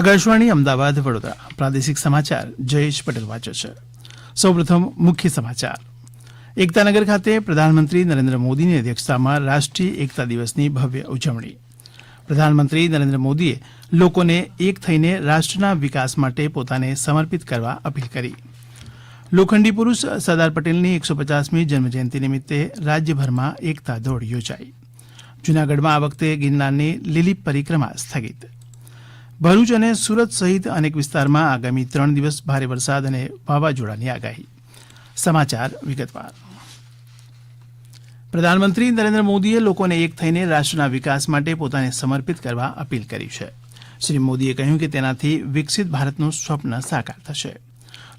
આકાશવાણી, અમદાવાદ, વડોદરા. પ્રાદેશિક સમાચાર, જયેશ પટેલ વાંચે છે. સૌપ્રથમ મુખ્ય સમાચાર. એકતાનગર ખાતે પ્રધાનમંત્રી નરેન્દ્ર મોદીની અધ્યક્ષતામાં રાષ્ટ્રીય એકતા દિવસની ભવ્ય ઉજવણી. પ્રધાનમંત્રી નરેન્દ્ર મોદીએ લોકોને એક થઈને રાષ્ટ્રના વિકાસ માટે પોતાને સમર્પિત કરવા અપીલ કરી. લોખંડી પુરુષ સરદાર પટેલની એકસો પચાસમી જન્મજયંતિ નિમિત્તે રાજ્યભરમાં એકતા દોડ યોજાઈ. જૂનાગઢમાં આ વખતે ગિરનારની લીલી પરિક્રમા સ્થગિત. ભરૂચ અને સુરત સહિત અનેક વિસ્તારમાં આગામી ત્રણ દિવસ ભારે વરસાદ અને વાવાઝોડાની આગાહી. સમાચાર વિગતવાર. પ્રધાનમંત્રી નરેન્દ્ર મોદીએ લોકોને એક થઈને રાષ્ટ્રના વિકાસ માટે પોતાને સમર્પિત કરવા અપીલ કરી છે. શ્રી મોદીએ કહ્યું કે તેનાથી વિકસિત ભારતનું સ્વપ્ન સાકાર થશે.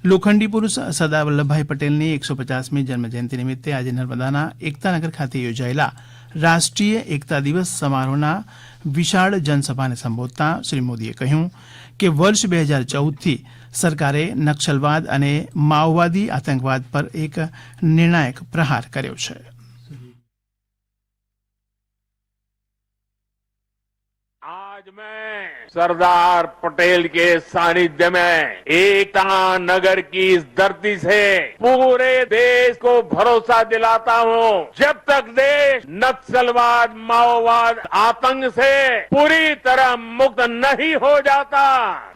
લોખંડી પુરુષ સરદાર વલ્લભભાઈ પટેલની એકસો પચાસમી જન્મજયંતિ નિમિત્તે આજે નર્મદાના એકતાનગર ખાતે યોજાયેલા રાષ્ટ્રીય એકતા દિવસ સમારોહના વિશાળ જનસભાને સંબોધતા શ્રી મોદીએ કહ્યું કે વર્ષ બે હજાર ચૌદથી સરકારે નક્સલવાદ અને માઓવાદી આતંકવાદ પર એક નિર્ણાયક પ્રહાર કર્યો છે. आज मैं। सरदार पटेल के सानिध्य में एकता नगर की इस धरती से पूरे देश को भरोसा दिलाता हूँ। जब तक देश नक्सलवाद, माओवाद, आतंक से पूरी तरह मुक्त नहीं हो जाता,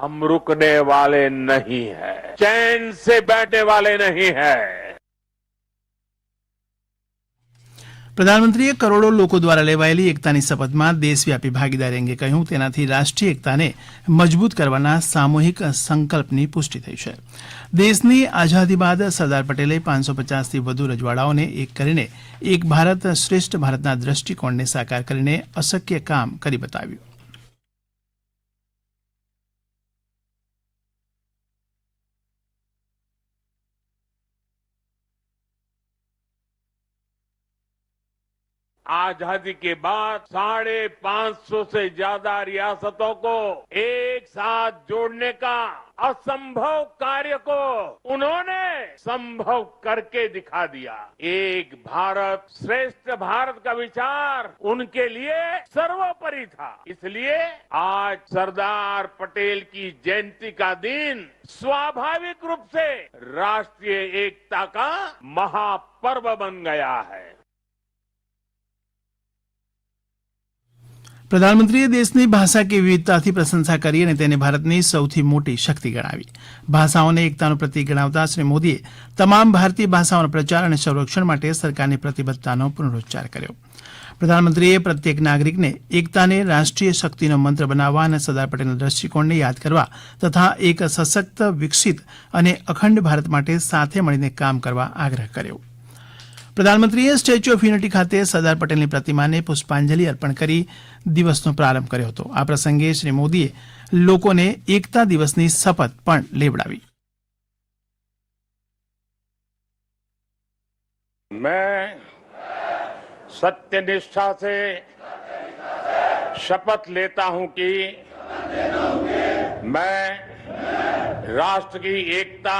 हम रुकने वाले नहीं है। चैन से बैठे वाले नहीं है। પ્રધાનમંત્રીએ કરોડો લોકો દ્વારા લેવાયેલી એકતાની શપથમાં દેશવ્યાપી ભાગીદારી અંગે કહ્યું, તેનાથી રાષ્ટ્રીય એકતાને મજબૂત કરવાના સામૂહિક સંકલ્પની પુષ્ટિ થઈ છે. દેશની આઝાદી બાદ સરદાર પટેલે પાંચસો પચાસથી વધુ રજવાડાઓને એક કરીને એક ભારત શ્રેષ્ઠ ભારતના દ્રષ્ટિકોણને સાકાર કરીને અશક્ય કામ કરી બતાવ્યું. आज़ादी के बाद साढ़े पाँच सौ से ज़्यादा रियासतों को एक साथ जोड़ने का असंभव कार्य को उन्होंने संभव करके दिखा दिया। एक भारत श्रेष्ठ भारत का विचार उनके लिए सर्वोपरि था। इसलिए आज सरदार पटेल की जयंती का दिन स्वाभाविक रूप से राष्ट्रीय एकता का महापर्व बन गया है। પ્રધાનમંત્રીએ દેશની ભાષા કે વિવિધતાથી પ્રશંસા કરી અને તેને ભારતની સૌથી મોટી શક્તિ ગણાવી. ભાષાઓને એકતાનું પ્રતીક ગણાવતા શ્રી મોદીએ તમામ ભારતીય ભાષાઓના પ્રચાર અને સંરક્ષણ માટે સરકારની પ્રતિબદ્ધતાનો પુનરોચ્ચાર કર્યો. પ્રધાનમંત્રીએ પ્રત્યેક નાગરિકને એકતાને રાષ્ટ્રીય શક્તિનો મંત્ર બનાવવા અને સરદાર પટેલના દ્રષ્ટિકોણને યાદ કરવા તથા એક સશક્ત, વિકસિત અને અખંડ ભારત માટે સાથે મળીને કામ કરવા આગ્રહ કર્યો. પ્રધાનમંત્રીએ સ્ટેચ્યુ ઓફ યુનિટી ખાતે સરદાર પટેલની પ્રતિમાને પુષ્પાંજલિ અર્પણ કરી દિવસનો પ્રારંભ કર્યો હતો આ પ્રસંગે શ્રી મોદીએ લોકોને એકતા દિવસની શપથ પણ લેવડાવી मैं सत्य निष्ठा से शपथ लेता हूं कि मैं राष्ट्र की एकता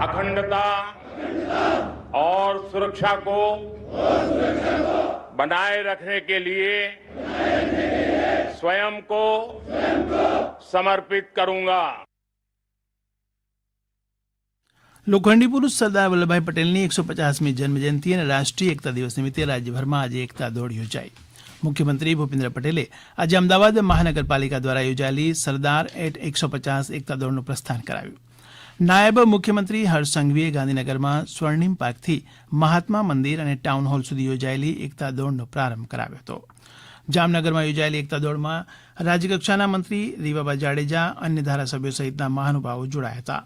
अखंडता और सुरक्षा को बनाए रखने के लिए स्वयं को समर्पित करूंगा લોખંડી પુરુષ સરદાર વલ્લભભાઈ પટેલની એકસો પચાસમી જન્મજયંતિ અને રાષ્ટ્રીય એકતા દિવસ નિમિત્તે રાજ્યભરમાં આજે એકતા દોડ યોજાઈ મુખ્યમંત્રી ભૂપેન્દ્ર પટેલે આજે અમદાવાદ મહાનગરપાલિકા દ્વારા યોજાયેલી સરદાર એટ એકસો પચાસ એકતા દોડનું પ્રસ્થાન કરાવ્યું નાયબ મુખ્યમંત્રી હર્ષ સંઘવીએ ગાંધીનગરમાં સ્વર્ણિમ પાર્કથી મહાત્મા મંદિર અને ટાઉન હોલ સુધી યોજાયેલી એકતા દોડનો પ્રારંભ કરાવ્યો હતો. જામનગરમાં યોજાયેલી એકતા દોડમાં રાજ્યકક્ષાના મંત્રી રીવાબા જાડેજા, અન્ય ધારાસભ્યો સહિતના મહાનુભાવો જોડાયા હતા.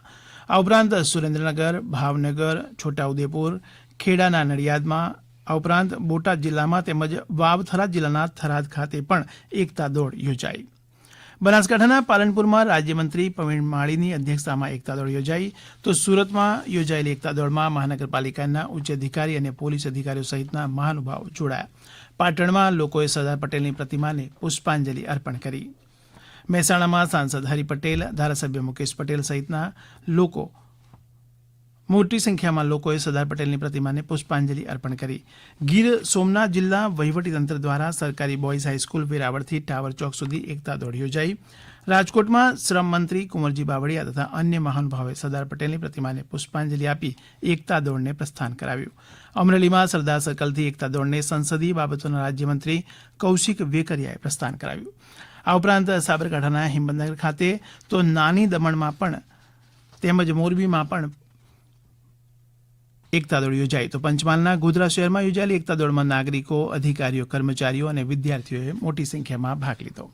આ ઉપરાંત સુરેન્દ્રનગર, ભાવનગર, છોટાઉદેપુર ખેડાના નડિયાદમાં આ ઉપરાંત બોટાદ જિલ્લામાં તેમજ વાવથરા જિલ્લાના થરાદ ખાતે પણ એકતા દોડ યોજાઈ. બનાસકાંઠાના પાલનપુરમાં રાજ્યમંત્રી પ્રવીણ માળીની અધ્યક્ષતામાં એકતા દોડ યોજાઈ. તો સુરતમાં યોજાયેલી એકતા દોડમાં મહાનગરપાલિકાના ઉચ્ચ અધિકારી અને પોલીસ અધિકારીઓ સહિતના મહાનુભાવો જોડાયા. પાટણમાં લોકોએ સરદાર પટેલની પ્રતિમાને પુષ્પાંજલિ અર્પણ કરી. મહેસાણામાં સાંસદ હરિ પટેલ, ધારાસભ્ય મુકેશ પટેલ સહિતના લોકો મોટી સંખ્યામાં લોકોએ સરદાર પટેલની પ્રતિમાને પુષ્પાંજલિ અર્પણ કરી. ગીર સોમનાથ જિલ્લા વહીવટીતંત્ર દ્વારા સરકારી બોયઝ હાઈસ્કૂલ વેરાવળથી ટાવર ચોક સુધી એકતા દોડ યોજાઈ. રાજકોટમાં શ્રમ મંત્રી કુંવરજી બાવળિયા તથા અન્ય મહાનુભાવે સરદાર પટેલની પ્રતિમાને પુષ્પાંજલિ આપી એકતા દોડને પ્રસ્થાન કરાવ્યું. અમરેલીમાં સરદાર સર્કલથી એકતા દોડને સંસદીય બાબતોના રાજ્યમંત્રી કૌશિક વેકરિયાએ પ્રસ્થાન કરાવ્યું. આ ઉપરાંત સાબરકાંઠાના હિંમતનગર ખાતે તો નાની દમણમાં પણ તેમજ મોરબીમાં પણ એકતા દોડ યોજાઈ. તો પંચમહાલના ગોધરા શહેરમાં યોજાયેલી એકતા દોડમાં નાગરિકો, અધિકારીઓ, કર્મચારીઓ અને વિદ્યાર્થીઓએ મોટી સંખ્યામાં ભાગ લીધો.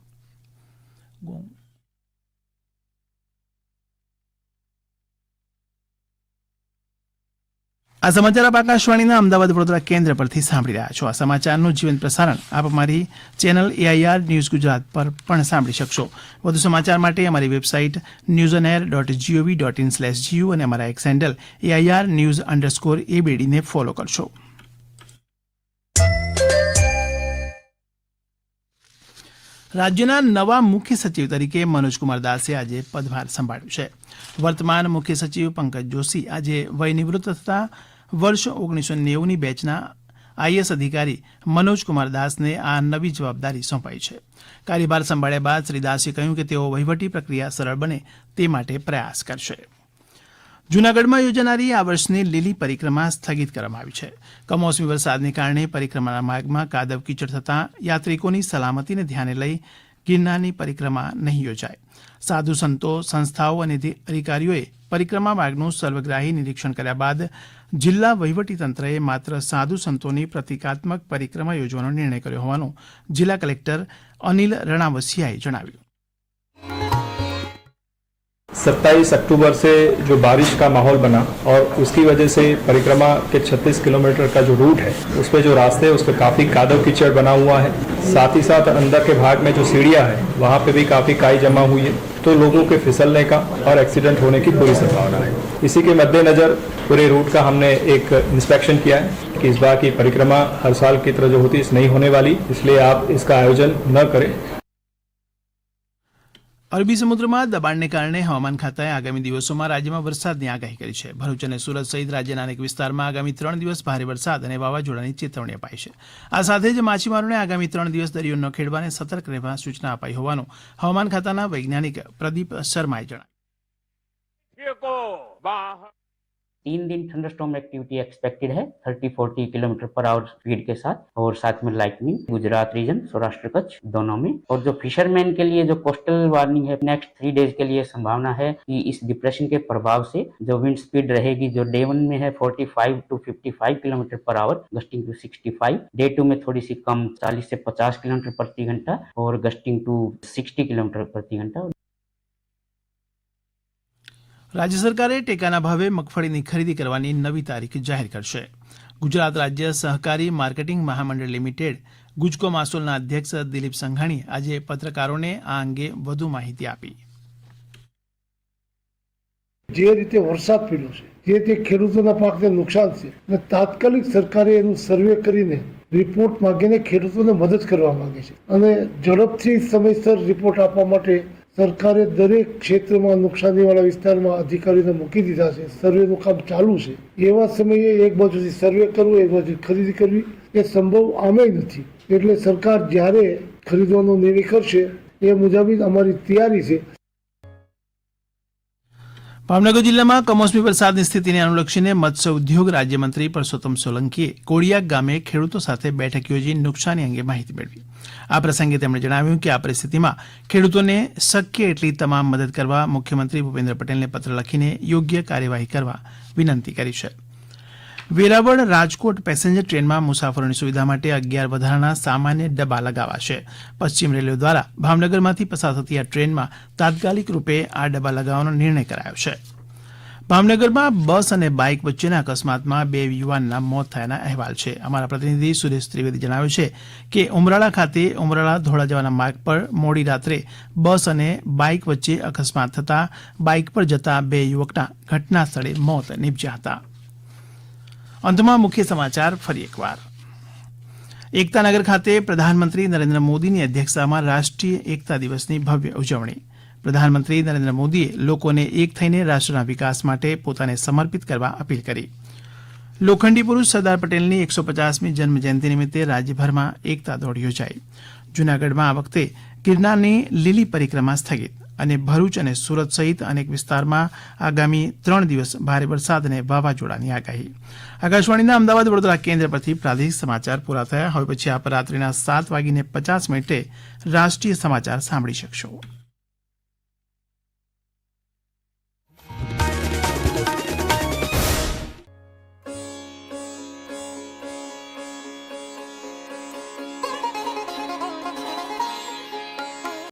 આ સમાચાર આપ આકાશવાણીના અમદાવાદ વડોદરા કેન્દ્ર પરથી સાંભળી રહ્યા છો. આ સમાચારનું જીવંત પ્રસારણ આપ અમારી ચેનલ એઆઈઆર ન્યૂઝ ગુજરાત પર પણ સાંભળી શકશો. વધુ સમાચાર માટે અમારી website news on air dot G O V dot in slash G U અને અમારા X handle AIR news underscore એબીડીને follow કરશો. રાજ્યના નવા મુખ્ય સચિવ તરીકે મનોજકુમાર દાસે આજે પદભાર સંભાળ્યો છે. વર્તમાન મુખ્ય સચિવ પંકજ જોશી આજે વયનિવૃત્ત થતા વર્ષ ઓગણીસો નેવુંની બેચના આઈએસ અધિકારી મનોજકુમાર દાસને આ નવી જવાબદારી સોંપાઈ છે. કાર્યભાર સંભાળ્યા બાદ શ્રી દાસે કહ્યું કે તેઓ વહીવટી પ્રક્રિયા સરળ બને તે માટે પ્રયાસ કરશે. જૂનાગઢમાં યોજાનારી આ વર્ષની લીલી પરિક્રમા સ્થગિત કરવામાં આવી છે. કમોસમી વરસાદને કારણે પરિક્રમાના માર્ગમાં કાદવ કીચડ થતાં યાત્રિકોની સલામતીને ધ્યાને લઈ ગિરનારની પરિક્રમા નહીં યોજાય. સાધુ સંતો સંસ્થાઓ અને અધિકારીઓએ પરિક્રમા માર્ગનું સર્વગ્રાહી નિરીક્ષણ કર્યા બાદ જિલ્લા વહીવટીતંત્રએ માત્ર સાધુ સંતોની પ્રતિકાત્મક પરિક્રમા યોજવાનો નિર્ણય કર્યો હોવાનું જિલ્લા કલેક્ટર અનિલ રણાવસિયાએ જણાવ્યું सत्ताईस अक्टूबर से जो बारिश का माहौल बना और उसकी वजह से परिक्रमा के 36 किलोमीटर का जो रूट है उस पे जो रास्ते हैं उस पर काफ़ी कादव कीचड़ बना हुआ है साथ ही साथ अंदर के भाग में जो सीढ़ियाँ हैं वहाँ पे भी काफ़ी काई जमा हुई है तो लोगों के फिसलने का और एक्सीडेंट होने की पूरी संभावना है। इसी के मद्देनज़र पूरे रूट का हमने एक इंस्पेक्शन किया है कि इस बार की परिक्रमा हर साल की तरह जो होती है नहीं होने वाली। इसलिए आप इसका आयोजन न करें। અરબી સમુદ્રમાં દબાણને કારણે હવામાન ખાતાએ આગામી દિવસોમાં રાજ્યમાં વરસાદની આગાહી કરી છે. ભરૂચ અને સુરત સહિત રાજ્યના અનેક વિસ્તારમાં આગામી ત્રણ દિવસ ભારે વરસાદ અને વાવાઝોડાની ચેતવણી અપાઈ છે. આ સાથે જ માછીમારોને આગામી ત્રણ દિવસ દરિયો ન ખેડવાને સતર્ક રહેવા સૂચના અપાઈ હોવાનું હવામાન ખાતાના વૈજ્ઞાનિક પ્રદીપ શર્માએ જણાવ્યું. तीन दिन थंडरस्टॉर्म एक्टिविटी एक्सपेक्टेड है 30-40 किलोमीटर पर आवर स्पीड के साथ और साथ में लाइटनिंग गुजरात रीजन सौराष्ट्र कच्छ दोनों में। और जो फिशरमैन के लिए जो कोस्टल वार्निंग है नेक्स्ट थ्री डेज़ के लिए संभावना है कि इस डिप्रेशन के प्रभाव से जो विंड स्पीड रहेगी, जो डे वन में है 45 to 55 kilometre per hour gusting to 65 day two में थोड़ी सी कम 40 से 50 किलोमीटर प्रति घंटा और गस्टिंग टू 60 किलोमीटर प्रति घंटा। રાજ્ય સરકારે ટેકાના ભાવે મગફળીની ખરીદી કરવાની નવી તારીખ જાહેર કરશે. ગુજરાત રાજ્ય સહકારી માર્કેટિંગ મહામંડળ લિમિટેડ, ગુજકો માસોલના અધ્યક્ષ દિલીપ સંઘાણી આજે પત્રકારોને આ અંગે વધુ માહિતી આપી. જે રીતે વરસાદ પડ્યો છે, જે તે ખેડૂતોના પાકને નુકસાન છે, અને તાત્કાલિક સરકારે એનું સર્વે કરીને રિપોર્ટ માંગીને ખેડૂતોને મદદ કરવા માંગે છે. અને ઝડપથી સમયસર રિપોર્ટ આપવા માટે સરકારે દરેક ક્ષેત્રમાં નુકસાનીવાળા વિસ્તારમાં અધિકારીઓને મૂકી દીધા છે. સર્વેનું કામ ચાલુ છે. એવા સમયે એક બાજુથી સર્વે કરવું, એક બાજુ ખરીદી કરવી, એ સંભવ આમે નથી. એટલે સરકાર જ્યારે ખરીદવાનો નિર્ણય કરશે, એ મુજબ અમારી તૈયારી છે. ભાવનગર જિલ્લામાં કમોસમી વરસાદની સ્થિતિને અનુલક્ષીને મત્સ્ય ઉદ્યોગ રાજ્યમંત્રી પરસોત્તમ સોલંકીએ કોડિયાક ગામે ખેડૂતો સાથે બેઠક યોજી નુકસાની અંગે માહિતી મેળવી. આ પ્રસંગે તેમણે જણાવ્યું કે આ પરિસ્થિતિમાં ખેડૂતોને શક્ય એટલી તમામ મદદ કરવા મુખ્યમંત્રી ભૂપેન્દ્ર પટેલને પત્ર લખીને યોગ્ય કાર્યવાહી કરવા વિનંતી કરી છે. વેરાવળ રાજકોટ પેસેન્જર ટ્રેનમાં મુસાફરોની સુવિધા માટે અગિયાર વધારાના સામાન્ય ડબ્બા લગાવાશે. પશ્ચિમ રેલવે દ્વારા ભાવનગરમાંથી પસાર થતી આ ટ્રેનમાં તાત્કાલિક રૂપે આ ડબ્બા લગાવવાનો નિર્ણય કરાયો છે. ભાવનગરમાં બસ અને બાઇક વચ્ચેના અકસ્માતમાં બે યુવાનના મોત થયાના અહેવાલ છે. અમારા પ્રતિનિધિ સુરેશ ત્રિવેદી જણાવે છે કે ઉમરાળા ખાતે ઉમરાળા ધોળા જવાના માર્ગ પર મોડી રાત્રે બસ અને બાઇક વચ્ચે અકસ્માત થતાં બાઇક પર જતા બે યુવકના ઘટના સ્થળે મોત નીપજ્યા હતા. અંતમાં મુખ્ય સમાચાર ફરી એકવાર. એકતાનગર ખાતે પ્રધાનમંત્રી નરેન્દ્ર મોદીની અધ્યક્ષતામાં રાષ્ટ્રીય એકતા દિવસની ભવ્ય ઉજવણી. પ્રધાનમંત્રી નરેન્દ્ર મોદીએ લોકોને એક થઈને રાષ્ટ્રના વિકાસ માટે પોતાને સમર્પિત કરવા અપીલ કરી. લોખંડી પુરુષ સરદાર પટેલની એકસો પચાસમી જન્મજયંતિ નિમિત્તે રાજ્યભરમાં એકતા દોડ યોજાઈ. જૂનાગઢમાં આ વખતે ગિરનારની લીલી પરિક્રમા સ્થગિત. અને ભરૂચ અને સુરત સહિત અનેક વિસ્તારમાં આગામી ત્રણ દિવસ ભારે વરસાદ અને વાવાઝોડાની આગાહી. આકાશવાણીના અમદાવાદ વડોદરા કેન્દ્ર પરથી પ્રાદેશિક સમાચાર પૂરા થયા. હવે પછી આપ રાત્રિના સાત વાગીને પચાસ મિનિટે રાષ્ટ્રીય સમાચાર સાંભળી શકશો.